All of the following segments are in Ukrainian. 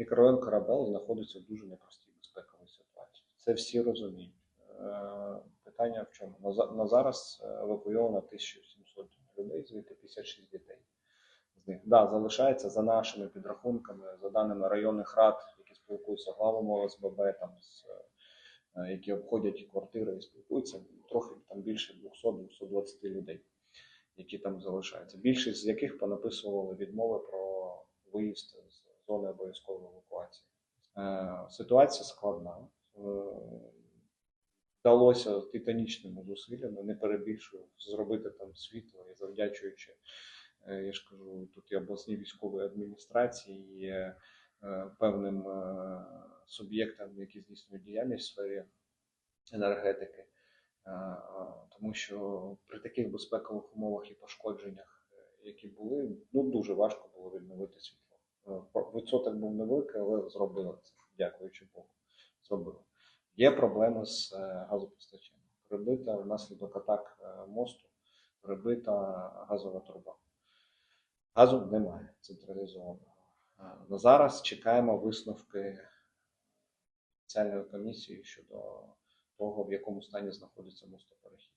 Мікрорайон Карабел знаходиться в дуже непростій безпековій ситуації. Це всі розуміють. Е, Питання в чому? На, за- на зараз е, евакуйовано 1700 людей, звідти 56 дітей. З них да, залишається за нашими підрахунками, за даними районних рад, які спілкуються главами ОСББ, там, з, е, які обходять квартири і спілкуються, трохи там більше 200-220 людей, які там залишаються. Більшість з яких понаписували відмови про виїзд з зони обов'язкової евакуації. Е, Ситуація складна. Е, Вдалося титанічними зусиллями, не перебільшую, зробити там світло і завдячуючи, е, я ж кажу, тут і обласній військовій адміністрації, і певним суб'єктам, які здійснюють діяльність в сфері енергетики. Тому що при таких безпекових умовах і пошкодженнях, які були, ну дуже важко було відновити світло. Відсоток був невеликий, але зробили це, дякуючи Богу. Зробили. Є проблеми з е, газопостачанням. Прибита внаслідок атак е, мосту, прибита газова труба. Газу немає централізованого. Е, На зараз чекаємо висновки спеціальної комісії щодо того, в якому стані знаходиться мостоперехід.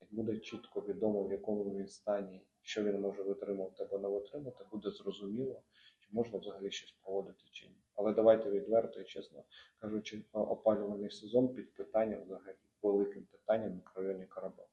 Як буде чітко відомо, в якому він стані, що він може витримувати або не витримати, буде зрозуміло, чи можна взагалі щось проводити чи ні. Але давайте відверто і чесно кажучи, опалювальний сезон під питанням взагалі великим питанням в мікрорайоні Карабел.